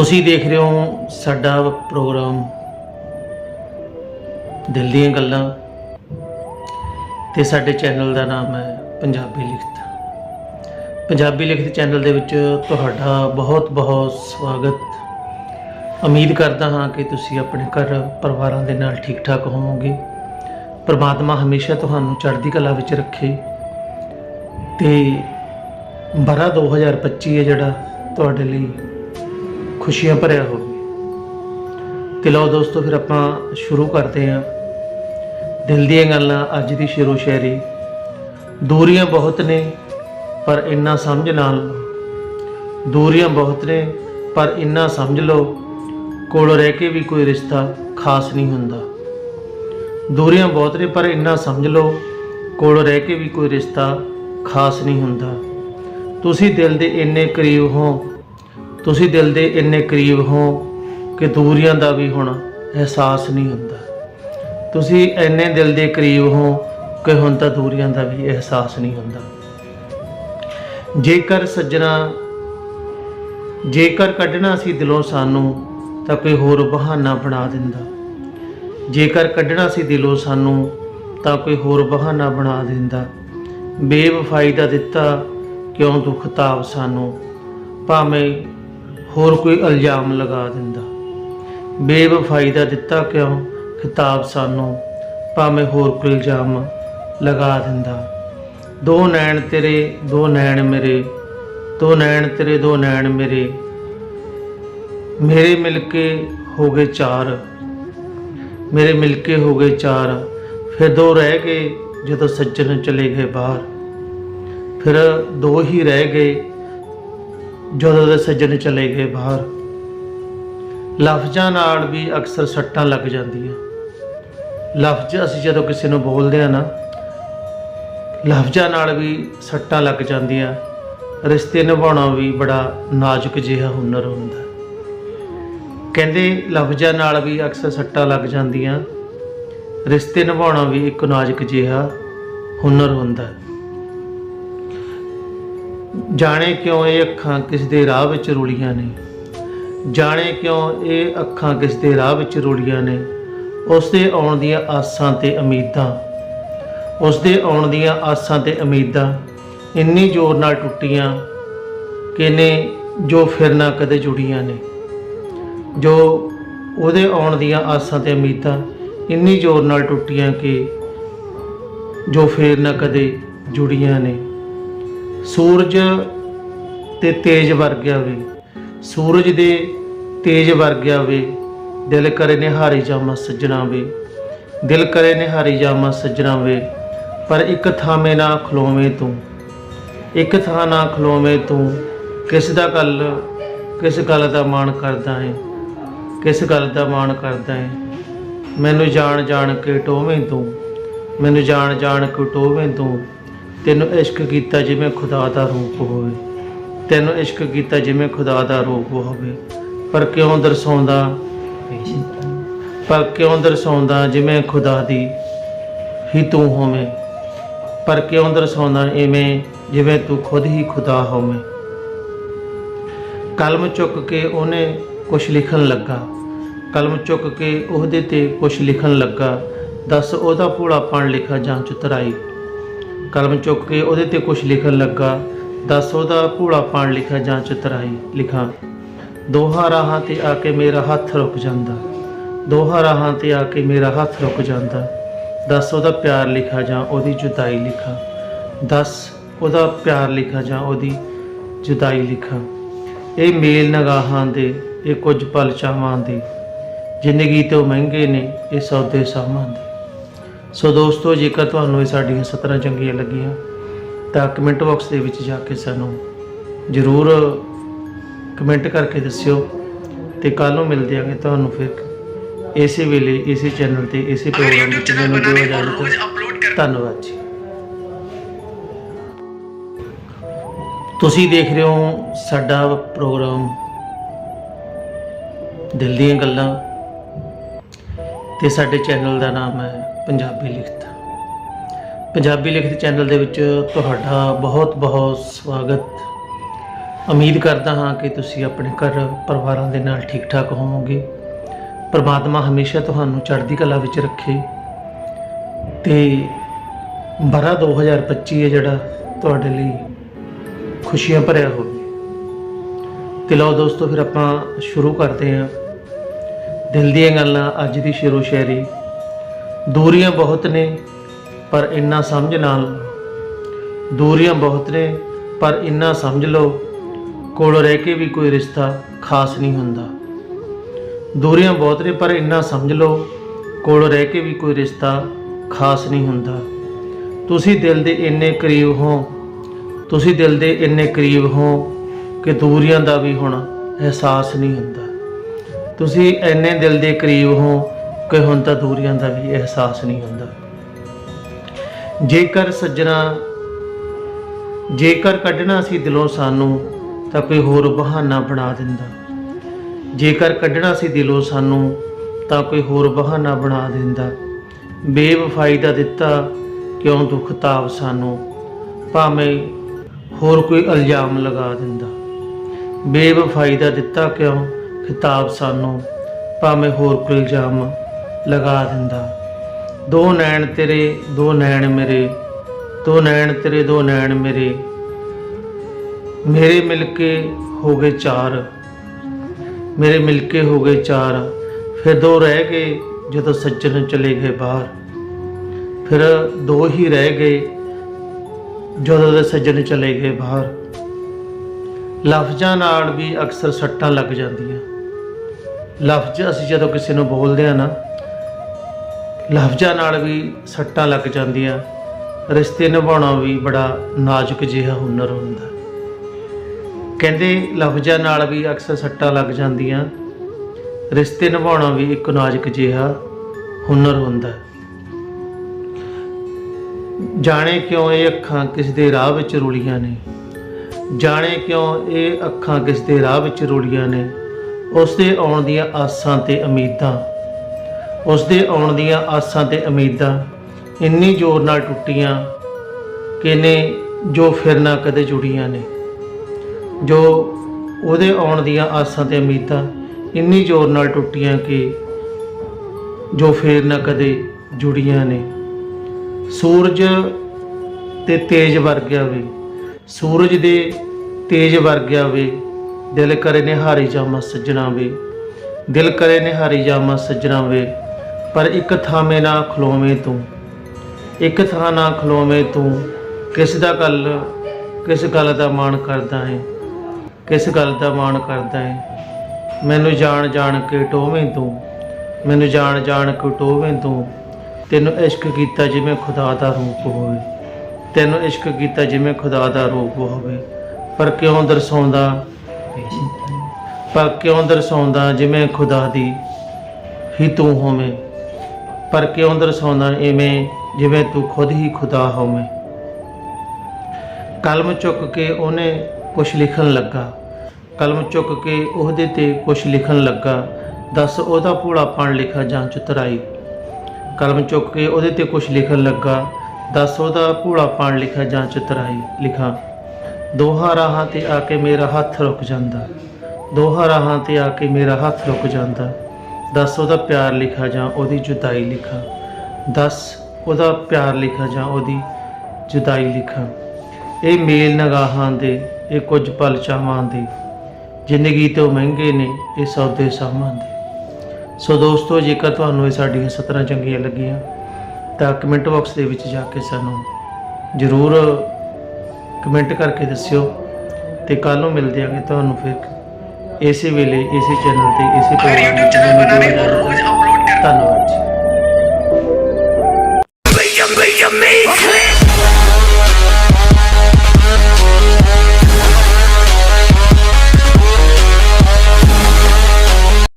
ਤੁਸੀਂ ਦੇਖ ਰਹੇ ਹੋ ਸਾਡਾ ਪ੍ਰੋਗਰਾਮ ਦਿਲ ਦੀਆਂ ਗੱਲਾਂ ਤੇ ਸਾਡੇ ਚੈਨਲ ਦਾ ਨਾਮ ਹੈ ਪੰਜਾਬੀ ਲਿਖਤ। ਪੰਜਾਬੀ ਲਿਖਤ ਚੈਨਲ ਦੇ ਵਿੱਚ ਤੁਹਾਡਾ ਬਹੁਤ ਬਹੁਤ ਸਵਾਗਤ। ਉਮੀਦ ਕਰਦਾ ਹਾਂ ਕਿ ਤੁਸੀਂ ਆਪਣੇ ਘਰ ਪਰਿਵਾਰਾਂ ਦੇ ਨਾਲ ਠੀਕ ਠਾਕ ਹੋਵੋਗੇ। ਪਰਮਾਤਮਾ ਹਮੇਸ਼ਾ ਤੁਹਾਨੂੰ ਚੜ੍ਹਦੀ ਕਲਾ ਵਿੱਚ ਰੱਖੇ। ਤੇ ਬਰਾ 2025 ਹੈ ਜਿਹੜਾ ਤੁਹਾਡੇ ਲਈ ਖੁਸ਼ੀਆਂ ਭਰਿਆ ਹੋਵੇ ਤੇ ਲਓ ਦੋਸਤੋ, ਫਿਰ ਆਪਾਂ ਸ਼ੁਰੂ ਕਰਦੇ ਹਾਂ। ਦਿਲ ਦੀਆਂ ਗੱਲਾਂ ਅੱਜ ਦੀ ਸ਼ੇਰੋ ਸ਼ਾਇਰੀ ਦੂਰੀਆਂ ਬਹੁਤ ਨੇ, ਪਰ ਇੰਨਾ ਸਮਝ ਨਾਲ ਦੂਰੀਆਂ ਬਹੁਤ ਨੇ, ਪਰ ਇੰਨਾ ਸਮਝ ਲਓ, ਕੋਲ ਰਹਿ ਕੇ ਵੀ ਕੋਈ ਰਿਸ਼ਤਾ ਖਾਸ ਨਹੀਂ ਹੁੰਦਾ। ਦੂਰੀਆਂ ਬਹੁਤ ਨੇ, ਪਰ ਇੰਨਾ ਸਮਝ ਲਓ, ਕੋਲ ਰਹਿ ਕੇ ਵੀ ਕੋਈ ਰਿਸ਼ਤਾ ਖਾਸ ਨਹੀਂ ਹੁੰਦਾ। ਤੁਸੀਂ ਦਿਲ ਦੇ ਇੰਨੇ ਕਰੀਬ ਹੋ ਤੁਸੀਂ ਦਿਲ ਦੇ ਇੰਨੇ ਕਰੀਬ ਹੋ ਕਿ ਦੂਰੀਆਂ ਦਾ ਵੀ ਹੁਣ ਅਹਿਸਾਸ ਨਹੀਂ ਹੁੰਦਾ। ਤੁਸੀਂ ਇੰਨੇ ਦਿਲ ਦੇ ਕਰੀਬ ਹੋ ਕਿ ਹੁਣ ਤਾਂ ਦੂਰੀਆਂ ਦਾ ਵੀ ਅਹਿਸਾਸ ਨਹੀਂ ਹੁੰਦਾ। ਜੇਕਰ ਸੱਜਣਾ, ਜੇਕਰ ਕੱਢਣਾ ਸੀ ਦਿਲੋਂ ਸਾਨੂੰ ਤਾਂ ਕੋਈ ਹੋਰ ਬਹਾਨਾ ਬਣਾ ਦਿੰਦਾ। ਜੇਕਰ ਕੱਢਣਾ ਸੀ ਦਿਲੋਂ ਸਾਨੂੰ ਤਾਂ ਕੋਈ ਹੋਰ ਬਹਾਨਾ ਬਣਾ ਦਿੰਦਾ। ਬੇਵਫਾਈ ਦਾ ਦਿੱਤਾ ਕਿਉਂ ਦੁੱਖ ਤਾਪ ਸਾਨੂੰ? ਭਾਵੇਂ ਹੋਰ ਕੋਈ ਇਲਜ਼ਾਮ ਲਗਾ ਦਿੰਦਾ। ਬੇਵਫਾਈ ਦਾ ਦਿੱਤਾ ਕਿਉਂ? ਖਿਤਾਬ ਸਾਨੂੰ ਭਾਵੇਂ ਹੋਰ ਕੋਈ ਇਲਜ਼ਾਮ ਲਗਾ ਦਿੰਦਾ। ਦੋ ਨੈਣ ਤੇਰੇ, ਦੋ ਨੈਣ ਮੇਰੇ। ਦੋ ਨੈਣ ਤੇਰੇ, ਦੋ ਨੈਣ ਮੇਰੇ। ਮੇਰੇ ਮਿਲ ਕੇ ਹੋ ਗਏ ਚਾਰ। ਮੇਰੇ ਮਿਲ ਕੇ ਹੋ ਗਏ ਚਾਰ। ਫਿਰ ਦੋ ਰਹਿ ਗਏ ਜਦੋਂ ਸੱਜਣ ਚਲੇ ਗਏ ਬਾਹਰ। ਫਿਰ ਦੋ ਹੀ ਰਹਿ ਗਏ ਜਦੋਂ ਦੇ ਸੱਜਣ ਚਲੇ ਗਏ ਬਾਹਰ, ਲਫ਼ਜ਼ਾਂ ਨਾਲ ਵੀ ਅਕਸਰ ਸੱਟਾਂ ਲੱਗ ਜਾਂਦੀਆਂ। ਲਫ਼ਜ਼ ਅਸੀਂ ਜਦੋਂ ਕਿਸੇ ਨੂੰ ਬੋਲਦੇ ਆ ਨਾ, ਲਫ਼ਜ਼ਾਂ ਨਾਲ ਵੀ ਸੱਟਾਂ ਲੱਗ ਜਾਂਦੀਆਂ। ਰਿਸ਼ਤੇ ਨਿਭਾਉਣਾ ਵੀ ਬੜਾ ਨਾਜ਼ੁਕ ਜਿਹਾ ਹੁਨਰ ਹੁੰਦਾ। ਕਹਿੰਦੇ ਲਫ਼ਜ਼ਾਂ ਨਾਲ ਵੀ ਅਕਸਰ ਸੱਟਾਂ ਲੱਗ ਜਾਂਦੀਆਂ। ਰਿਸ਼ਤੇ ਨਿਭਾਉਣਾ ਵੀ ਇੱਕ ਨਾਜ਼ੁਕ ਜਿਹਾ ਹੁਨਰ ਹੁੰਦਾ। ਜਾਣੇ ਕਿਉਂ ਇਹ ਅੱਖਾਂ ਕਿਸ ਦੇ ਰਾਹ ਵਿੱਚ ਰੁਲੀਆਂ ਨੇ? ਜਾਣੇ ਕਿਉਂ ਇਹ ਅੱਖਾਂ ਕਿਸ ਦੇ ਰਾਹ ਵਿੱਚ ਰੁਲੀਆਂ ਨੇ? ਉਸ ਦੇ ਆਉਣ ਦੀਆਂ ਆਸਾਂ ਤੇ ਉਮੀਦਾਂ। ਉਸ ਦੇ ਆਉਣ ਦੀਆਂ ਆਸਾਂ ਤੇ ਉਮੀਦਾਂ ਇੰਨੀ ਜ਼ੋਰ ਨਾਲ ਟੁੱਟੀਆਂ ਕਿ ਨੇ ਜੋ ਫਿਰ ਨਾ ਕਦੇ ਜੁੜੀਆਂ ਨੇ। ਜੋ ਉਹਦੇ ਆਉਣ ਦੀਆਂ ਆਸਾਂ ਤੇ ਉਮੀਦਾਂ ਇੰਨੀ ਜ਼ੋਰ ਨਾਲ ਟੁੱਟੀਆਂ ਕਿ ਜੋ ਫੇਰ ਨਾ ਕਦੇ ਜੁੜੀਆਂ ਨੇ। ਸੂਰਜ ਤੇ ਤੇਜ ਵਰਗਿਆ ਵੇ ਸੂਰਜ ਦੇ ਤੇਜ ਵਰਗਿਆ ਵੇ ਦਿਲ ਕਰੇ ਨਿਹਾਰੀ ਜਾਮਾ ਸੱਜਣਾ ਵੇ ਦਿਲ ਕਰੇ ਨਿਹਾਰੀ ਜਾਮਾ ਸੱਜਣਾ ਵੇ ਪਰ ਇੱਕ ਥਾਵੇਂ ਨਾ ਖਲੋਵੇਂ ਤੂੰ। ਇੱਕ ਥਾਂ ਨਾ ਖਲੋਵੇਂ ਤੂੰ। ਕਿਸ ਦਾ ਗੱਲ, ਕਿਸ ਗੱਲ ਦਾ ਮਾਣ ਕਰਦਾ ਹੈ? ਕਿਸ ਗੱਲ ਦਾ ਮਾਣ ਕਰਦਾ ਹੈ? ਮੈਨੂੰ ਜਾਣ ਜਾਣ ਕੇ ਟੋਵੇਂ ਤੂੰ। ਮੈਨੂੰ ਜਾਣ ਜਾਣ ਕੇ ਟੋਵੇਂ ਤੂੰ। ਤੈਨੂੰ ਇਸ਼ਕ ਕੀਤਾ ਜਿਵੇਂ ਖੁਦਾ ਦਾ ਰੂਪ ਹੋਵੇ। ਤੈਨੂੰ ਇਸ਼ਕ ਕੀਤਾ ਜਿਵੇਂ ਖੁਦਾ ਦਾ ਰੂਪ ਹੋਵੇ। ਪਰ ਕਿਉਂ ਦਰਸਾਉਂਦਾ? ਪਰ ਕਿਉਂ ਦਰਸਾਉਂਦਾ ਜਿਵੇਂ ਖੁਦਾ ਦੀ ਹੀ ਤੂੰ ਹੋਵੇਂ। ਪਰ ਕਿਉਂ ਦਰਸਾਉਂਦਾ ਐਵੇਂ ਜਿਵੇਂ ਤੂੰ ਖੁਦ ਹੀ ਖੁਦਾ ਹੋਵੇਂ। ਕਲਮ ਚੁੱਕ ਕੇ ਉਹਨੇ ਕੁਝ ਲਿਖਣ ਲੱਗਾ। ਕਲਮ ਚੁੱਕ ਕੇ ਉਹਦੇ ਤੇ ਕੁਝ ਲਿਖਣ ਲੱਗਾ। ਦੱਸ ਉਹਦਾ ਭੋਲਾਪਣ ਲਿਖਾ ਜਾਂ ਚੁਤਰਾਈ। ਕਲਮ ਚੁੱਕ ਕੇ ਉਹਦੇ ਤੇ ਕੁਝ ਲਿਖਣ ਲੱਗਾ। ਦੱਸ ਉਹਦਾ ਭੂਲਾ ਪਾਣ ਲਿਖਿਆ ਜਾਂ ਚਤਰਾਈ ਲਿਖਾਂ। ਦੋਹਾਂ ਰਾਹਾਂ ਤੇ ਆ ਕੇ ਮੇਰਾ ਹੱਥ ਰੁਕ ਜਾਂਦਾ। ਦੋਹਾਂ ਰਾਹਾਂ ਤੇ ਆ ਕੇ ਮੇਰਾ ਹੱਥ ਰੁਕ ਜਾਂਦਾ। ਦੱਸ ਉਹਦਾ ਪਿਆਰ ਲਿਖਾ ਜਾਂ ਉਹਦੀ ਜੁਦਾਈ ਲਿਖਾਂ। ਦੱਸ ਉਹਦਾ ਪਿਆਰ ਲਿਖਾ ਜਾਂ ਉਹਦੀ ਜੁਦਾਈ ਲਿਖਾਂ। ਇਹ ਮੇਲ ਨਗਾਹਾਂ ਦੇ, ਇਹ ਕੁਝ ਪਲ ਚਾਵਾਂ ਦੇ। ਜ਼ਿੰਦਗੀ ਤੋਂ ਮਹਿੰਗੇ ਨੇ, ਇਹ ਸੌਦੇ ਸਾਮਾਂ ਦੇ। ਸੋ ਦੋਸਤੋ ਜੇਕਰ ਤੁਹਾਨੂੰ ਇਹ ਸਾਡੀਆਂ ਸਤਰਾਂ ਚੰਗੀਆਂ ਲੱਗੀਆਂ ਤਾਂ ਕਮੈਂਟ ਬਾਕਸ ਦੇ ਵਿੱਚ ਜਾ ਕੇ ਸਾਨੂੰ ਜ਼ਰੂਰ ਕਮੈਂਟ ਕਰਕੇ ਦੱਸਿਓ ਤੇ ਕੱਲ ਨੂੰ ਮਿਲਦੇ ਆਂਗੇ ਤੁਹਾਨੂੰ ਫਿਰ ਇਸੇ ਵੇਲੇ ਇਸੇ ਚੈਨਲ ਤੇ ਇਸੇ ਪ੍ਰੋਗਰਾਮ ਵਿੱਚ ਮੈਨੂੰ ਦਿਓ ਇਜਾਜ਼ਤ। ਧੰਨਵਾਦ ਜੀ। ਤੁਸੀਂ ਦੇਖ ਰਹੇ ਹੋ ਸਾਡਾ ਪ੍ਰੋਗਰਾਮ ਦਿਲ ਦੀਆਂ ਗੱਲਾਂ ਤੇ ਸਾਡੇ ਚੈਨਲ ਦਾ ਨਾਮ ਹੈ ਪੰਜਾਬੀ ਲਿਖਤ। ਪੰਜਾਬੀ ਲਿਖਤ ਚੈਨਲ ਦੇ ਵਿੱਚ ਤੁਹਾਡਾ ਬਹੁਤ ਬਹੁਤ ਸਵਾਗਤ। ਉਮੀਦ ਕਰਦਾ ਹਾਂ ਕਿ ਤੁਸੀਂ ਆਪਣੇ ਘਰ ਪਰਿਵਾਰਾਂ ਦੇ ਨਾਲ ਠੀਕ ਠਾਕ ਹੋਵੋਗੇ। ਪਰਮਾਤਮਾ ਹਮੇਸ਼ਾ ਤੁਹਾਨੂੰ ਚੜ੍ਹਦੀ ਕਲਾ ਵਿੱਚ ਰੱਖੇ। ਤੇ ਬਰਾ 2025 ਹੈ ਜਿਹੜਾ ਤੁਹਾਡੇ ਲਈ ਖੁਸ਼ੀਆਂ ਭਰਿਆ ਹੋਵੇ। ਤੇ ਲਓ ਦੋਸਤੋ, ਫਿਰ ਆਪਾਂ ਸ਼ੁਰੂ ਕਰਦੇ ਹਾਂ। ਦਿਲ ਦੀਆਂ ਗੱਲਾਂ ਅੱਜ ਦੀ ਸ਼ੇਰੋ ਸ਼ਾਇਰੀ ਦੂਰੀਆਂ ਬਹੁਤ ਨੇ, ਪਰ ਇੰਨਾ ਸਮਝ ਨਾਲ। ਦੂਰੀਆਂ ਬਹੁਤ ਨੇ, ਪਰ ਇੰਨਾ ਸਮਝ ਲਓ, ਕੋਲ ਰਹਿ ਕੇ ਵੀ ਕੋਈ ਰਿਸ਼ਤਾ ਖਾਸ ਨਹੀਂ ਹੁੰਦਾ। ਦੂਰੀਆਂ ਬਹੁਤ ਨੇ, ਪਰ ਇੰਨਾ ਸਮਝ ਲਓ, ਕੋਲ ਰਹਿ ਕੇ ਵੀ ਕੋਈ ਰਿਸ਼ਤਾ ਖਾਸ ਨਹੀਂ ਹੁੰਦਾ। ਤੁਸੀਂ ਦਿਲ ਦੇ ਇੰਨੇ ਕਰੀਬ ਹੋ, ਤੁਸੀਂ ਦਿਲ ਦੇ ਇੰਨੇ ਕਰੀਬ ਹੋ ਕਿ ਦੂਰੀਆਂ ਦਾ ਵੀ ਹੁਣ ਅਹਿਸਾਸ ਨਹੀਂ ਹੁੰਦਾ। ਤੁਸੀਂ ਇੰਨੇ ਦਿਲ ਦੇ ਕਰੀਬ ਹੋ ਕਿ ਹੁਣ ਤਾਂ ਦੂਰੀਆਂ ਦਾ ਵੀ ਅਹਿਸਾਸ ਨਹੀਂ ਹੁੰਦਾ। ਜੇਕਰ ਸੱਜਣਾ, ਜੇਕਰ ਕੱਢਣਾ ਸੀ ਦਿਲੋਂ ਸਾਨੂੰ, ਤਾਂ ਕੋਈ ਹੋਰ ਬਹਾਨਾ ਬਣਾ ਦਿੰਦਾ। ਜੇਕਰ ਕੱਢਣਾ ਸੀ ਦਿਲੋਂ ਸਾਨੂੰ, ਤਾਂ ਕੋਈ ਹੋਰ ਬਹਾਨਾ ਬਣਾ ਦਿੰਦਾ। ਬੇਵਫਾਈ ਦਾ ਦਿੱਤਾ, ਕਿਉਂ ਦੁੱਖ ਤਾਪ ਸਾਨੂੰ, ਭਾਵੇਂ ਹੋਰ ਕੋਈ ਇਲਜ਼ਾਮ ਲਗਾ ਦਿੰਦਾ। ਬੇਵਫਾਈ ਦਾ ਦਿੱਤਾ ਕਿਉਂ ਖਿਤਾਬ ਸਾਨੂੰ, ਭਾਵੇਂ ਹੋਰ ਕੋਈ ਇਲਜ਼ਾਮ ਲਗਾ ਦਿੰਦਾ। ਦੋ ਨੈਣ ਤੇਰੇ, ਦੋ ਨੈਣ ਮੇਰੇ। ਦੋ ਨੈਣ ਤੇਰੇ, ਦੋ ਨੈਣ ਮੇਰੇ। ਮੇਰੇ ਮਿਲ ਕੇ ਹੋ ਗਏ ਚਾਰ। ਮੇਰੇ ਮਿਲ ਕੇ ਹੋ ਗਏ ਚਾਰ। ਫਿਰ ਦੋ ਰਹਿ ਗਏ ਜਦੋਂ ਸੱਜਣ ਚਲੇ ਗਏ ਬਾਹਰ। ਫਿਰ ਦੋ ਹੀ ਰਹਿ ਗਏ ਜਦੋਂ ਦੇ ਸੱਜਣ ਚਲੇ ਗਏ ਬਾਹਰ। ਲਫ਼ਜ਼ਾਂ ਨਾਲ ਵੀ ਅਕਸਰ ਸੱਟਾਂ ਲੱਗ ਜਾਂਦੀਆਂ। ਲਫ਼ਜ਼ ਅਸੀਂ ਜਦੋਂ ਕਿਸੇ ਨੂੰ ਬੋਲਦੇ ਆ ਨਾ ਲਫ਼ਜ਼ਾਂ ਨਾਲ ਵੀ ਸੱਟਾਂ ਲੱਗ ਜਾਂਦੀਆਂ, ਰਿਸ਼ਤੇ ਨਿਭਾਉਣਾ ਵੀ ਬੜਾ ਨਾਜ਼ੁਕ ਜਿਹਾ ਹੁਨਰ ਹੁੰਦਾ। ਕਹਿੰਦੇ ਲਫ਼ਜ਼ਾਂ ਨਾਲ ਵੀ ਅਕਸਰ ਸੱਟਾਂ ਲੱਗ ਜਾਂਦੀਆਂ, ਰਿਸ਼ਤੇ ਨਿਭਾਉਣਾ ਵੀ ਇੱਕ ਨਾਜ਼ੁਕ ਜਿਹਾ ਹੁਨਰ ਹੁੰਦਾ। ਜਾਣੇ ਕਿਉਂ ਇਹ ਅੱਖਾਂ ਕਿਸ ਦੇ ਰਾਹ ਵਿੱਚ ਰੁਲੀਆਂ ਨੇ? ਜਾਣੇ ਕਿਉਂ ਇਹ ਅੱਖਾਂ ਕਿਸ ਦੇ ਰਾਹ ਵਿੱਚ ਰੁਲੀਆਂ ਨੇ? ਉਸ ਦੇ ਆਉਣ ਦੀਆਂ ਆਸਾਂ ਤੇ ਉਮੀਦਾਂ ਉਸ ਦੇ ਆਉਣ ਦੀਆਂ ਆਸਾਂ ਤੇ ਉਮੀਦਾਂ ਇੰਨੀ ਜ਼ੋਰ ਨਾਲ ਟੁੱਟੀਆਂ ਕਿ ਨੇ ਜੋ ਫਿਰ ਨਾ ਕਦੇ ਜੁੜੀਆਂ ਨੇ। ਜੋ ਉਹਦੇ ਆਉਣ ਦੀਆਂ ਆਸਾਂ ਤੇ ਉਮੀਦਾਂ ਇੰਨੀ ਜ਼ੋਰ ਨਾਲ ਟੁੱਟੀਆਂ ਕਿ ਜੋ ਫੇਰ ਨਾ ਕਦੇ ਜੁੜੀਆਂ ਨੇ। ਸੂਰਜ ਤੇ ਤੇਜ ਵਰਗਿਆ ਵੇ। ਸੂਰਜ ਦੇ ਤੇਜ ਵਰਗਿਆ ਵੇ। ਦਿਲ ਕਰੇ ਨਿਹਾਰੀ ਜਾਮਾ ਸੱਜਣਾ ਵੇ। ਦਿਲ ਕਰੇ ਨਿਹਾਰੀ ਜਾਮਾ ਸੱਜਣਾ ਵੇ। ਪਰ ਇੱਕ ਥਾਵੇਂ ਨਾ ਖਲੋਵੇਂ ਤੂੰ। ਇੱਕ ਥਾਂ ਨਾ ਖਲੋਵੇਂ ਤੂੰ। ਕਿਸ ਦਾ ਗੱਲ, ਕਿਸ ਗੱਲ ਦਾ ਮਾਣ ਕਰਦਾ ਹੈ? ਕਿਸ ਗੱਲ ਦਾ ਮਾਣ ਕਰਦਾ ਹੈ? ਮੈਨੂੰ ਜਾਣ ਜਾਣ ਕੇ ਟੋਵੇਂ ਤੂੰ। ਮੈਨੂੰ ਜਾਣ ਜਾਣ ਕੇ ਟੋਵੇਂ ਤੂੰ। ਤੈਨੂੰ ਇਸ਼ਕ ਕੀਤਾ ਜਿਵੇਂ ਖੁਦਾ ਦਾ ਰੂਪ ਹੋਵੇ। ਤੈਨੂੰ ਇਸ਼ਕ ਕੀਤਾ ਜਿਵੇਂ ਖੁਦਾ ਦਾ ਰੂਪ ਹੋਵੇ। ਪਰ ਕਿਉਂ ਦਰਸਾਉਂਦਾ? ਪਰ ਕਿਉਂ ਦਰਸਾਉਂਦਾ ਜਿਵੇਂ ਖੁਦਾ ਦੀ ਹੀ ਤੂੰ ਹੋਵੇਂ? ਪਰ ਕਿਉਂ ਦਰਸਾਉਂਦਾ ਐਵੇਂ ਜਿਵੇਂ ਤੂੰ ਖੁਦ ਹੀ ਖੁਦਾ ਹੋਵੇਂ। ਕਲਮ ਚੁੱਕ ਕੇ ਉਹਨੇ ਕੁਝ ਲਿਖਣ ਲੱਗਾ। ਕਲਮ ਚੁੱਕ ਕੇ ਉਹਦੇ ਤੇ ਕੁਝ ਲਿਖਣ ਲੱਗਾ। ਦੱਸ ਉਹਦਾ ਭੋਲਾਪਣ ਲਿਖਾ ਜਾਂ ਚਤਰਾਈ। ਕਲਮ ਚੁੱਕ ਕੇ ਉਹਦੇ ਤੇ ਕੁਝ ਲਿਖਣ ਲੱਗਾ। ਦੱਸ ਉਹਦਾ ਭੋਲਾਪਣ ਲਿਖਾ ਜਾਂ ਚਤਰਾਈ ਲਿਖਾਂ। ਦੋਹਾਂ ਰਾਹਾਂ ਤੇ ਆ ਕੇ ਮੇਰਾ ਹੱਥ ਰੁਕ ਜਾਂਦਾ। ਦੋਹਾਂ ਰਾਹਾਂ ਤੇ ਆ ਕੇ ਮੇਰਾ ਹੱਥ ਰੁਕ ਜਾਂਦਾ। ਦੱਸ ਉਹਦਾ ਪਿਆਰ ਲਿਖਾ ਜਾਂ ਉਹਦੀ ਜੁਦਾਈ ਲਿਖਾਂ। ਦੱਸ ਉਹਦਾ ਪਿਆਰ ਲਿਖਾ ਜਾਂ ਉਹਦੀ ਜੁਦਾਈ ਲਿਖਾਂ। ਇਹ ਮੇਲ ਨਗਾਹਾਂ ਦੇ, ਇਹ ਕੁਝ ਪਲ ਚਾਵਾਂ ਦੇ। ਜ਼ਿੰਦਗੀ ਤੋਂ ਮਹਿੰਗੇ ਨੇ, ਇਹ ਸੌਦੇ ਸਾਮਾਂ ਦੇ। ਸੋ ਦੋਸਤੋ, ਜੇਕਰ ਤੁਹਾਨੂੰ ਇਹ ਸਾਡੀਆਂ ਸਤਰਾਂ ਚੰਗੀਆਂ ਲੱਗੀਆਂ, ਤਾਂ ਕਮੈਂਟ ਬਾਕਸ ਦੇ ਵਿੱਚ ਜਾ ਕੇ ਸਾਨੂੰ ਜ਼ਰੂਰ ਕਮੈਂਟ ਕਰਕੇ ਦੱਸਿਓ ਤੇ ਕੱਲ ਨੂੰ ਮਿਲਦੇ ਆਂਗੇ ਤੁਹਾਨੂੰ ਫਿਰ। ਇਸੇ ਵੇਲੇ ਇਸੇ ਚੈਨਲ ਤੇ ਇਸੇ ਪ੍ਰੋਗਰਾਮ YouTube ਚੈਨਲ ਬਣਾਵੇ ਰੋਜ਼ ਅਪਲੋਡ ਕਰਦਾ ਧੰਨਵਾਦ